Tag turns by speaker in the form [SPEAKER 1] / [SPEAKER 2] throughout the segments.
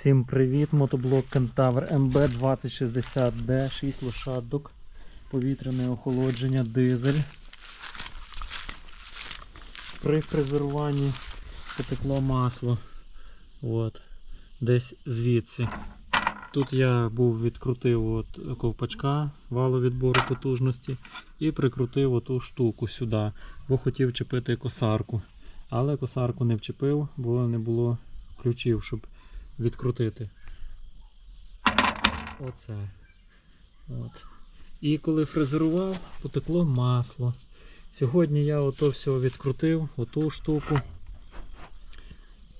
[SPEAKER 1] Всім привіт! Мотоблок Кентавр МБ2060D, 6 лошадок, повітряне охолодження, дизель. При фрезеруванні потекло масло. От. Десь звідси. Тут я був відкрутив от ковпачка валовідбору потужності і прикрутив оту штуку сюди, бо хотів чіпити косарку. Але косарку не вчепив, бо не було ключів, щоб відкрутити. Оце. От. І коли фрезерував, потекло масло. Сьогодні я ото все відкрутив, оту штуку.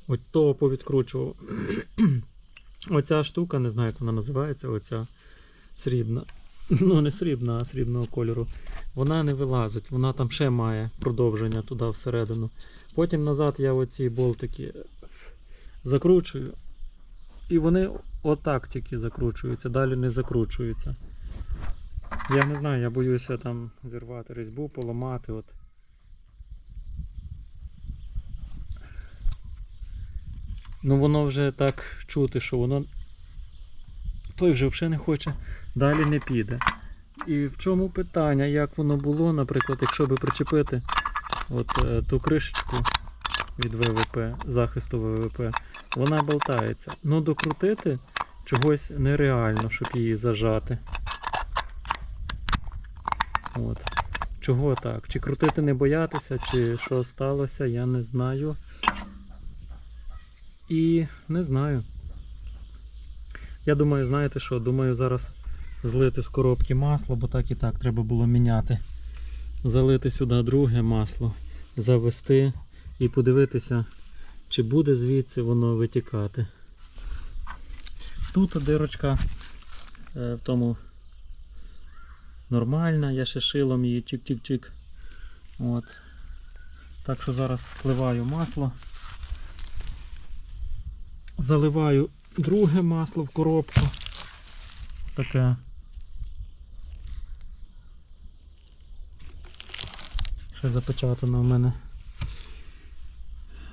[SPEAKER 1] От того повідкручував. Оця штука, не знаю, як вона називається, оця срібна. Ну, не срібна, а срібного кольору. Вона не вилазить, вона там ще має продовження туди всередину. Потім назад я оці болтики закручую. І вони отак тільки закручуються, далі не закручуються. Я не знаю, я боюся там зірвати різьбу, поламати. От. Ну воно вже так чути, що воно той вже взагалі не хоче, далі не піде. І в чому питання, як воно було, наприклад, якщо би причепити от е, ту кришечку від ВВП, захисту ВВП, вона болтається. Ну докрутити чогось нереально, щоб її зажати. От. Чого так? Чи крутити не боятися, чи що сталося, я не знаю. І не знаю. Я думаю, знаєте що? Думаю, зараз злити з коробки масло, бо так і так треба було міняти. Залити сюди друге масло, завести і подивитися, чи буде звідси воно витікати. Тут дирочка е, в тому нормальна, я ще шилом її чик-чик-чик. Так що зараз вливаю масло. Заливаю друге масло в коробку. Таке. Ще запечатано в мене.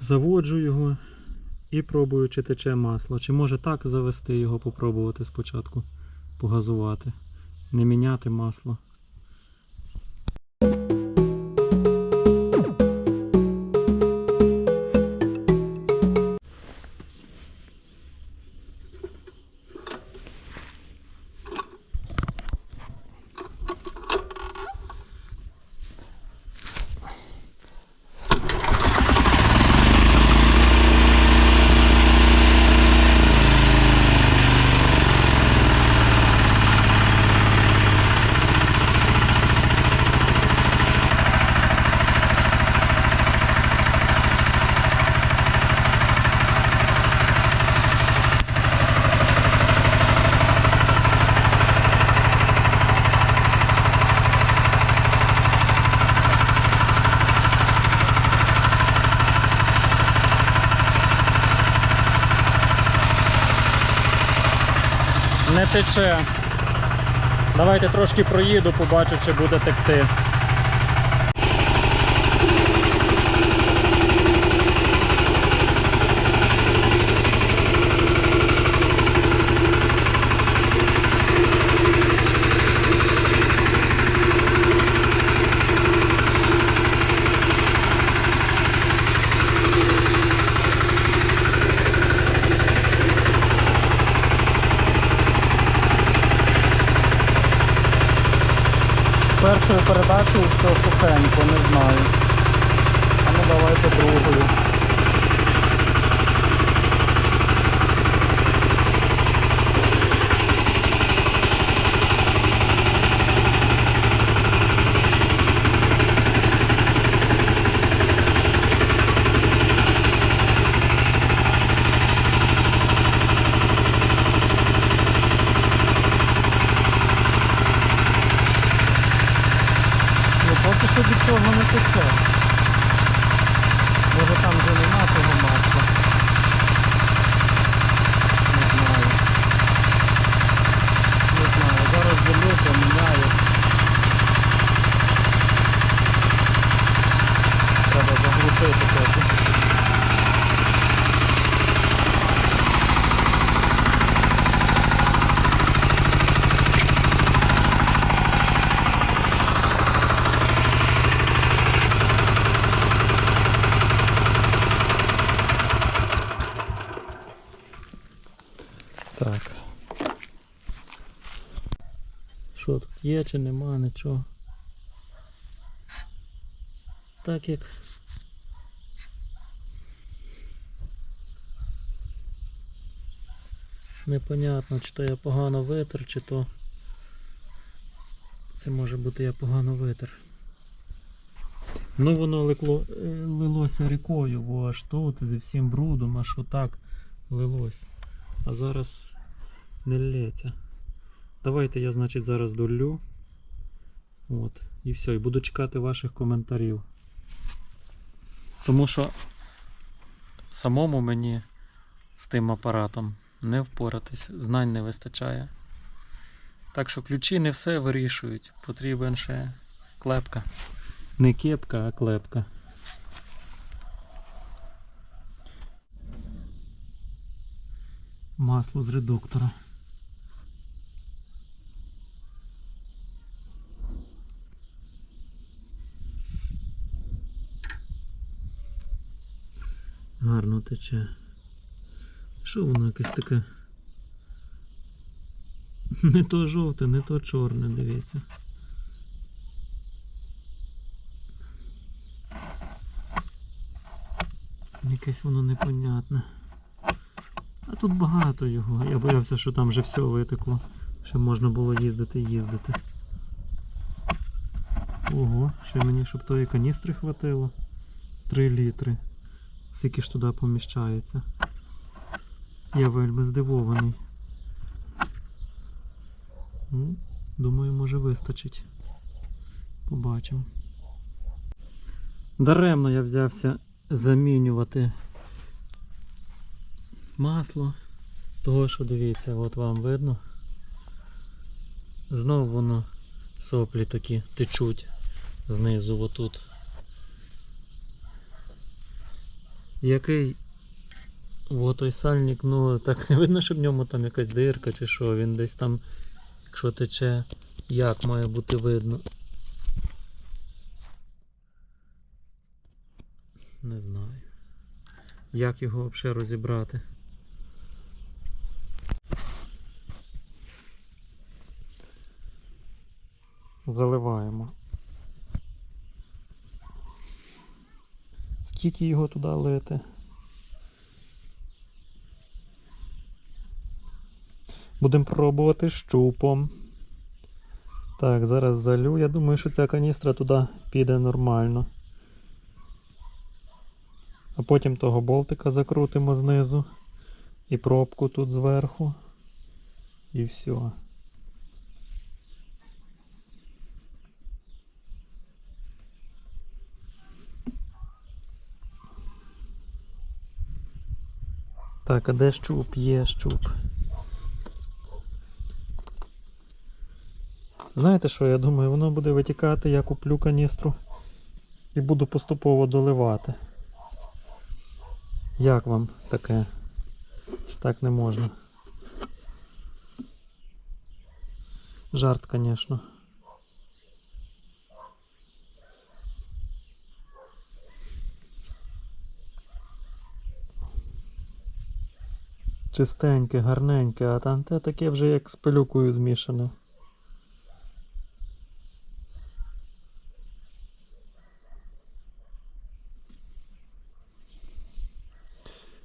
[SPEAKER 1] Заводжу його і пробую, чи тече масло. Чи може так завести його, попробувати спочатку погазувати. Не міняти масло. Тече. Давайте трошки проїду, побачу, чи буде текти. Першою передачею все сухенько, не знаю. А ну давайте другою. Ну поки що від цього не тече. Може там вже нема того масла. Не знаю. Не знаю. Зараз залю, поміняю. Треба загрузити трохи. Так. Що тут є чи нема, нічого. Так як. Непонятно, чи то я погано витер, чи то. Це може бути я погано витер. Ну воно ликло, лилося рікою, во аж тут зі всім брудом, аж отак лилось. А зараз не лється. Давайте я, значить, зараз долю. От. І все. І буду чекати ваших коментарів. Тому що самому мені з тим апаратом не впоратись, знань не вистачає. Так що ключі не все вирішують. Потрібен ще клепка. Не кепка, а клепка. Масло з редуктора. Тече. Що воно якесь таке? Не то жовте, не то чорне, дивіться. Якесь воно непонятне. А тут багато його. Я боявся, що там вже все витекло. Ще можна було їздити їздити. Ого, ще мені, щоб тої каністри хватило. 3 літри. Скільки ж туди поміщається. Я вельми здивований. Ну, думаю, може вистачить. Побачимо. Даремно я взявся замінювати масло. Того, що дивіться, от вам видно. Знов воно соплі такі течуть знизу отут. Який от той сальник, ну так не видно, що в ньому там якась дирка чи що, він десь там, якщо тече, як має бути видно. Не знаю. Як його взагалі розібрати? Заливаємо. Скільки його туди лити? Будемо пробувати щупом. Так, зараз залю. Я думаю, що ця каністра туди піде нормально. А потім того болтика закрутимо знизу. І пробку тут зверху. І все. Так, а де щуп? Є щуп. Знаєте що, я думаю, воно буде витікати, я куплю каністру і буду поступово доливати. Як вам таке? Ж так не можна. Жарт, звісно. Чистеньке, гарненьке, а там те таке вже як з пилюкою змішане.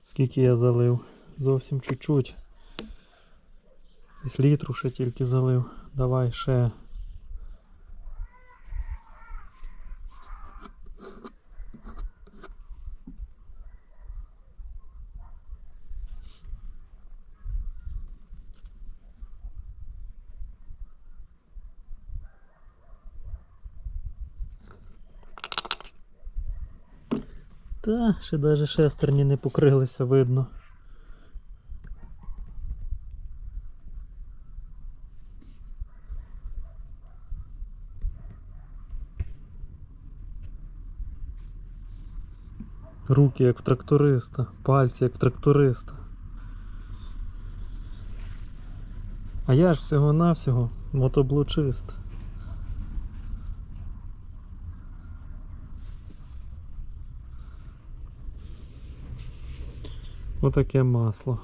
[SPEAKER 1] Скільки я залив? Зовсім чуть-чуть. Із літру ще тільки залив. Давай ще. Та, ще навіть шестерні не покрилися, видно. Руки як тракториста, пальці як тракториста. А я ж всього-навсього мотоблучист. Отаке масло.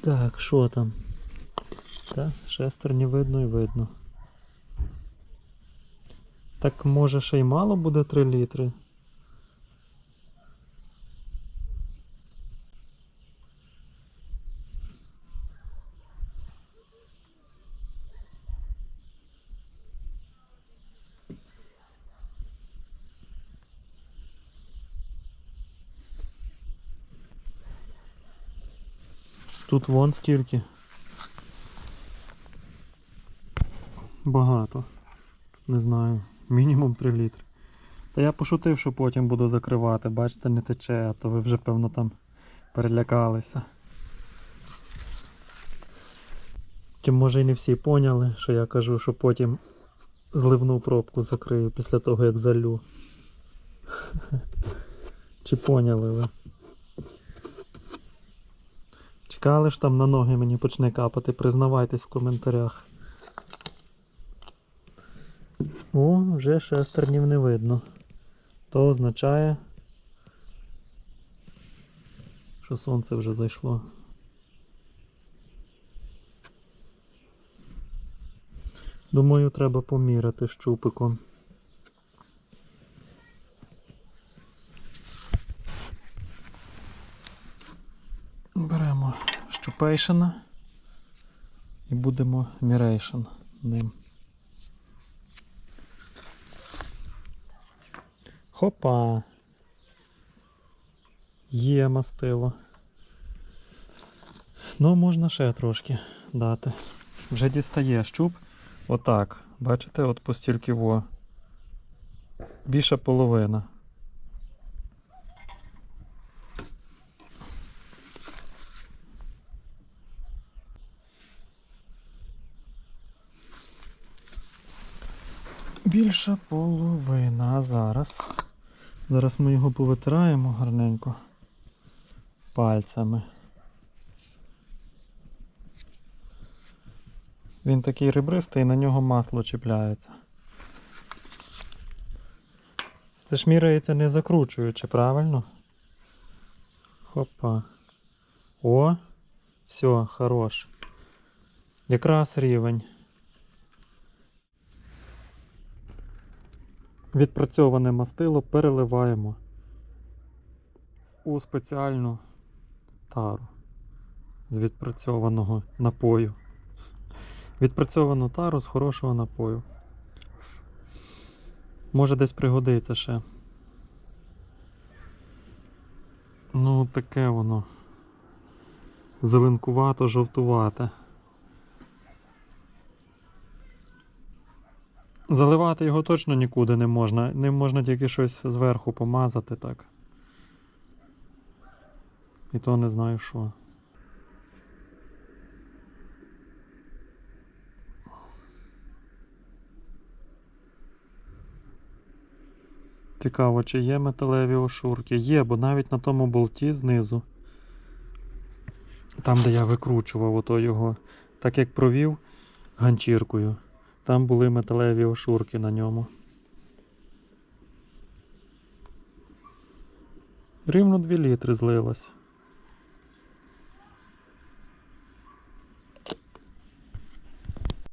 [SPEAKER 1] Так, що там? Та, шестер не видно і видно. Так може ще й мало буде 3 літри? Тут вон скільки. Багато. Не знаю. Мінімум 3 літри. Та я пошутив, що потім буду закривати. Бачите, не тече, а то ви вже, певно, там перелякалися. Чи може і не всі поняли, що я кажу, що потім зливну пробку закрию після того, як залю. Чи поняли ви? Чекали там на ноги мені почне капати, признавайтесь в коментарях. О, вже шестернів не видно. То означає, що сонце вже зайшло. Думаю, треба поміряти щупиком. Беремо щупейшина і будемо мірейшн ним. Хопа. Є мастило. Ну, можна ще трошки дати. Вже дістає щуп. Отак. Бачите, от по стільки во. Більша половина. Більша половина. А зараз. Зараз ми його повитираємо гарненько пальцями. Він такий ребристий, на нього масло чіпляється. Це ж міряється не закручуючи, правильно? Хопа. О, все, хорош. Якраз рівень. Відпрацьоване мастило переливаємо у спеціальну тару з відпрацьованого напою. Відпрацьовану тару з хорошого напою. Може десь пригодиться ще. Ну, таке воно. Зеленкувато, жовтувате. Заливати його точно нікуди не можна. Ним можна тільки щось зверху помазати так. І то не знаю що. Цікаво, чи є металеві ошурки? Є, бо навіть на тому болті знизу, там, де я викручував ото його, так як провів ганчіркою, там були металеві ошурки на ньому. Рівно 2 літри злилось.